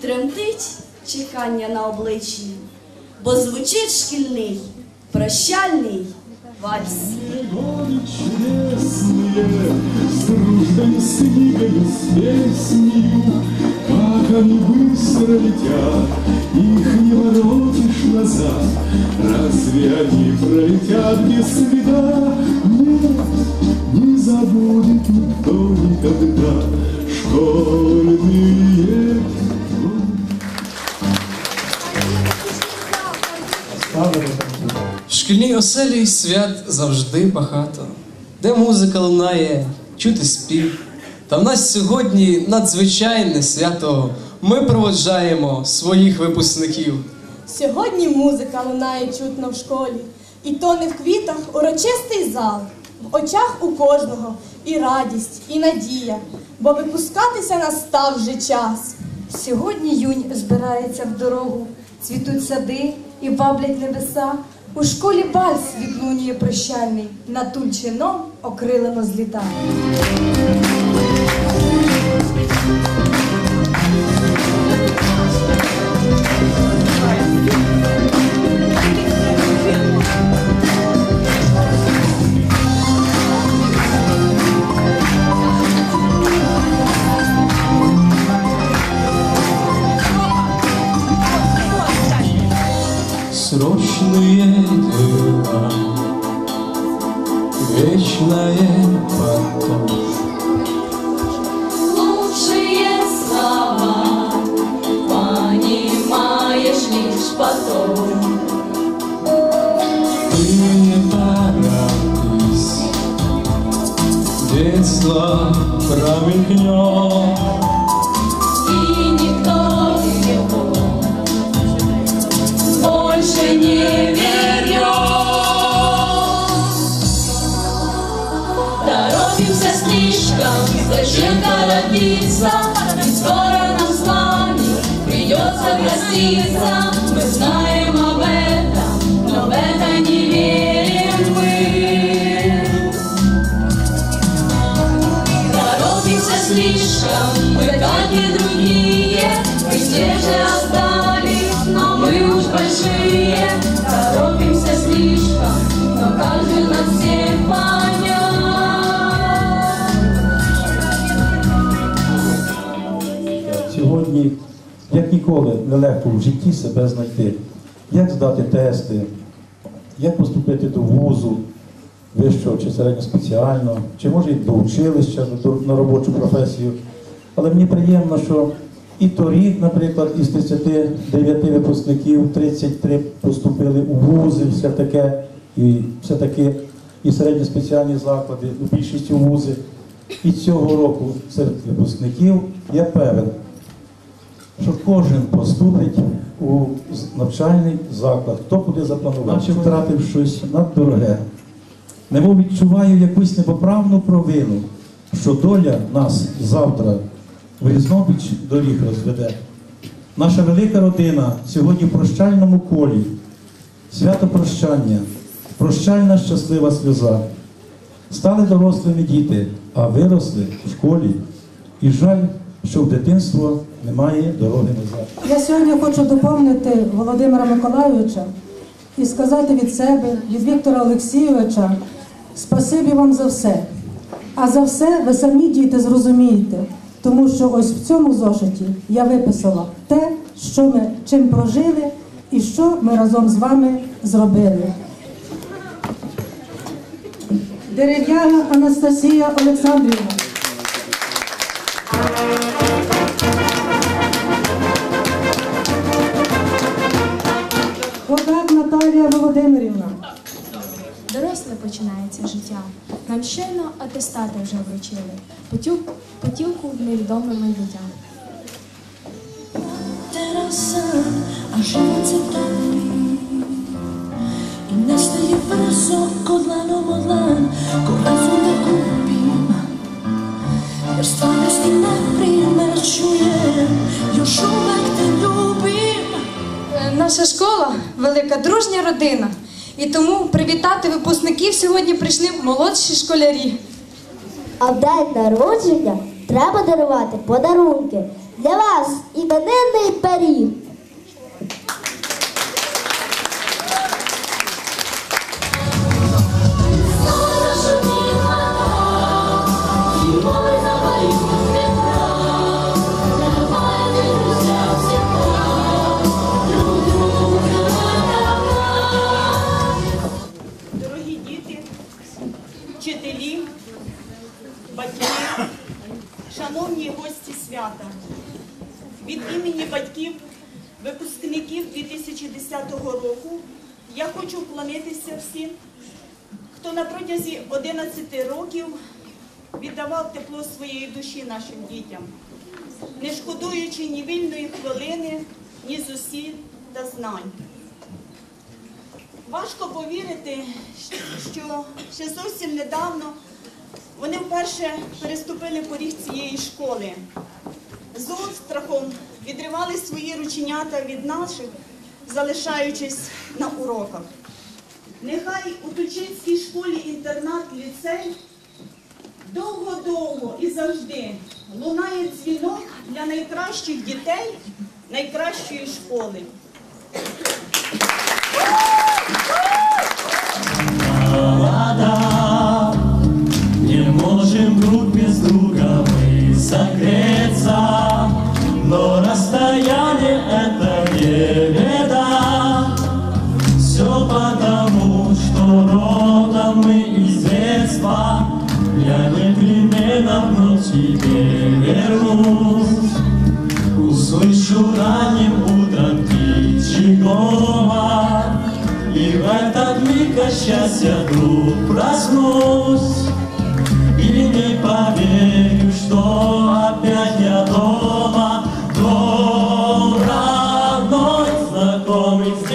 тремтить чекання на обличчі, бо звучить шкільний прощальний вальс. Как они быстро летят, их не воротишь назад. Разве они пролетят без следа? Нет, не забудет никто никогда школьные Шкільній свят завжди багато, де музика лунає, чути спів. Та в нас сьогодні надзвичайне свято. Ми проводжаємо своїх випускників. Сьогодні музика лунає чутно в школі, і то не в квітах урочистий зал. В очах у кожного і радість, і надія, бо випускатися настав вже час. Сьогодні юнь збирається в дорогу, цвітуть сади і баблять небеса. У школі вальс відлунює прощальний, над тульчином окрилено зліта. Вечное потом. Лучшие слова понимаешь лишь потом. Ты не торопись, детство промелькнет. зачем торопиться? Ведь скоро нам с вами придется проститься. Мы знаем об этом, но в это не верим мы. Торопимся слишком, мы как и ніколи, нелегко в житті себе знайти. Як здати тести, як поступити до вузу, вищого чи середньоспеціального, чи може й до училища на робочу професію. Але мені приємно, що і торік, наприклад, із 39 випускників 33 поступили у вузи, все таке, і все таки і середньоспеціальні заклади, у більшості вузи. І цього року серед випускників я певен, що кожен поступить у навчальний заклад, хто буде запланувати, наче втратив щось наддороге. Немов відчуваю якусь непоправну провину, що доля нас завтра в різнобіч доріг розведе. Наша велика родина сьогодні в прощальному колі, свято прощання, прощальна щаслива сльоза. Стали дорослими діти, а виросли в школі. І жаль, що в дитинство немає дороги назад. Я сьогодні хочу доповнити Володимира Миколайовича і сказати від себе, від Віктора Олексійовича, спасибі вам за все. А за все ви самі діти зрозумієте, тому що ось в цьому зошиті я виписала те, що ми чим прожили і що ми разом з вами зробили. Дерев'яна Анастасія Олександрівна. Богат Володимирівна. Доросле починається життя. Нам щойно атестати вже вручили. Потіл, потілку невідомими людям. Terasa a život se toplí I nestaje brzo kod dlanom od dlan Ko razum da kupim Jer stvarnosti na Наша школа велика дружня родина. І тому привітати випускників сьогодні прийшли молодші школярі. А в день народження треба дарувати подарунки. Для вас іменинний пиріг. Випускників 2010 року я хочу вклонитися всім, хто на протязі 11 років віддавав тепло своєї душі нашим дітям, не шкодуючи ні вільної хвилини, ні зусиль та знань. Важко повірити, що ще зовсім недавно вони вперше переступили поріг цієї школи. З острахом відривали свої рученята від наших, залишаючись на уроках. Нехай у Тучинській школі інтернат ліцей довго-довго і завжди лунає дзвінок для найкращих дітей найкращої школи. Не можем друг без друга мы согреться, Услышу ранним утром птичий говор, И в этот миг от счастья вдруг проснусь. И не поверю, что опять я дома, Дом родной, знакомый с